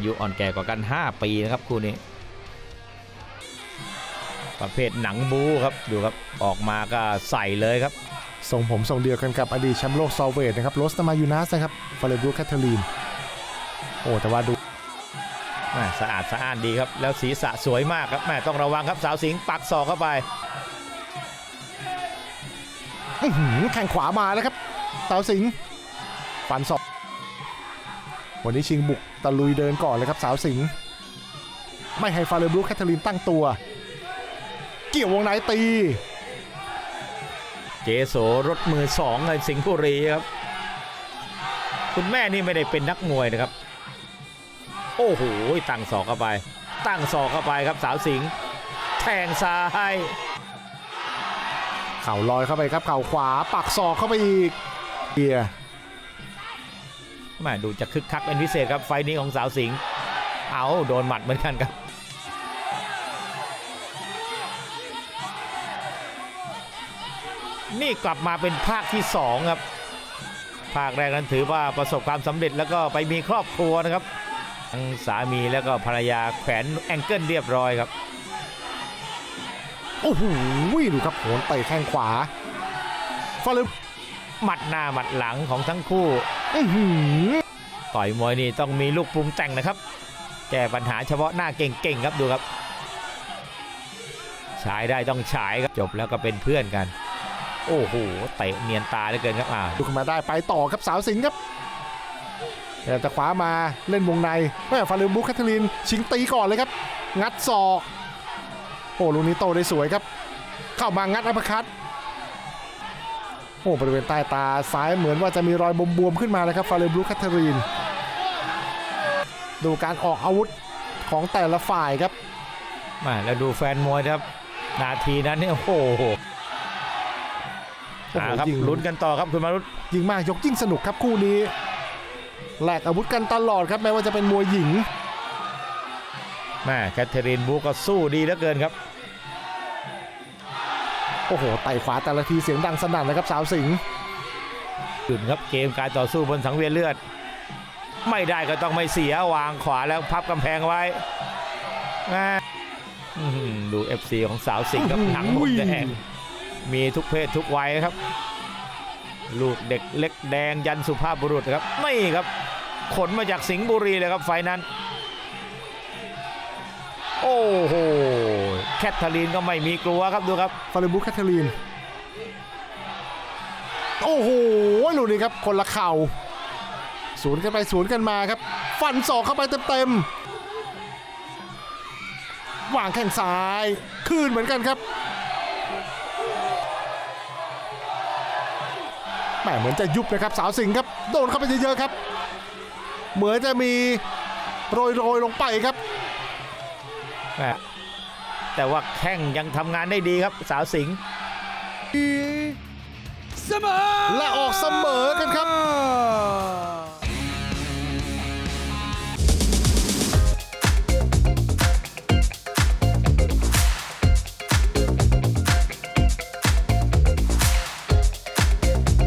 อายุอ่อนแก่กว่ากัน 5 ปีนะครับคู่นี้ ประเภทหนังบูครับดูครับออกมาก็ใส่เลยครับทรงผมทรงเดียวกันกับอดีตแชมป์โลกซอลเวตนะครับโรสตามายูนัสนะครับฟาเลบรูแคทเธอรีนโอ้แต่ว่าดูแม่สะอาดสะอ้านดีครับ แล้วศีรษะสวยมากครับแม่ต้องระวังครับสาวสิงห์ปักศอกเข้าไปอื้อหือแข่งขวามาแล้วครับสาวสิงห์ฟันศอก วันนี้ชิงบุกตะลุยเดินก่อนเลยครับสาวสิงห์ไม่ให้ฟาเลบรูแคทเธอรีนตั้งตัว เกี่ยววงในตี เจโสรถมือสองเลยสิงห์บุรีครับ คุณแม่นี่ไม่ได้เป็นนักมวยนะครับ โอ้โหตั้งศอกเข้าไป ตั้งศอกเข้าไปครับสาวสิงห์แทงซ้ายเข่าลอยเข้าไปครับเข่าขวาปักศอกเข้าไปอีกเกียร์ แม่ดูจะคึกคักเป็นพิเศษครับไฟล์นี้ของสาวสิงห์เอาโดนหมัดเหมือนกันครับนี่กลับมาเป็นภาคที่ 2 ครับ ภาคแรกนั้นถือว่าประสบความสำเร็จแล้วก็ไปมีครอบครัวนะครับ ทั้งสามีแล้วก็ภรรยาแขวนแองเกิลเรียบร้อยครับ โอ้โหดูครับโหนเตะแข้งขวาฟาเลบหมัดหน้าหมัดหลังของทั้งคู่อื้อหือ ต่อยมวยนี่ต้องมีลูกปรุงแต่งนะครับ แก้ปัญหาเฉพาะหน้าเก่งๆครับดูครับฉายได้ต้องฉายครับจบแล้วก็เป็นเพื่อนกัน โอ้โหเตะเนียนตาเหลือเกินครับอ่าดูขึ้นมาได้ไปต่อครับสาวสิงห์ครับแต่จะขวามาเล่นวงในแม่ฟาเลบุคแคทเธอรีนชิงตีก่อนเลยครับ งัดศอก โอ้ลูกนี้โตได้สวยครับ เข้ามางัดอัปคัต โอ้บริเวณใต้ตาซ้ายเหมือนว่าจะมีรอยบวมๆขึ้นมานะครับฟาเลบุคแคทเธอรีน ดูการออกอาวุธของแต่ละฝ่ายครับมาแล้วดูแฟนมวยครับ นาทีนั้นเนี่ยโอ้โหโอ้โหอ่าครับยิงลุ้นกันต่อครับคุณมารุตยิงมากยกยิ่งสนุกครับคู่นี้แลกอาวุธกันตลอดครับแม้ว่าจะเป็นมวยหญิงแม่แคทเธอรีนบูก็สู้ดีเหลือเกินครับ โอ้โหไต่ขวาแต่ละทีเสียงดังสนั่นนะครับสาวสิงห์ขึ้นครับเกมการต่อสู้บนสังเวียนเลือด ไม่ได้ก็ต้องไม่เสียวางขวาแล้วพับกำแพงไว้แม่อื้อหือดู FC ของสาวสิงห์ครับหนังหมดแดงมีทุกเพศทุกวัยครับ ลูกเด็กเล็กแดงยันสุภาพบุรุษครับไม่ครับ ขนมาจากสิงห์บุรีเลยครับไฟนั้น โอ้โห แคทเธอรีนก็ไม่มีกลัวครับดูครับฟาเรบุคแคทเธอรีน โอ้โหลูกนี้ครับ คนละเข่าสวนกันไปสวนกันมาครับ ฟันศอกเข้าไปเต็มๆวางแข้งซ้ายคืนเหมือนกันครับแหมเหมือนจะยุบนะครับสาวสิงห์ครับ โดนเข้าไปเยอะๆครับ เหมือนจะมีโรยๆลงไปครับ แหม่แต่ว่าแข้งยังทำงานได้ดีครับ สาวสิงห์และออกเสมอกันครับ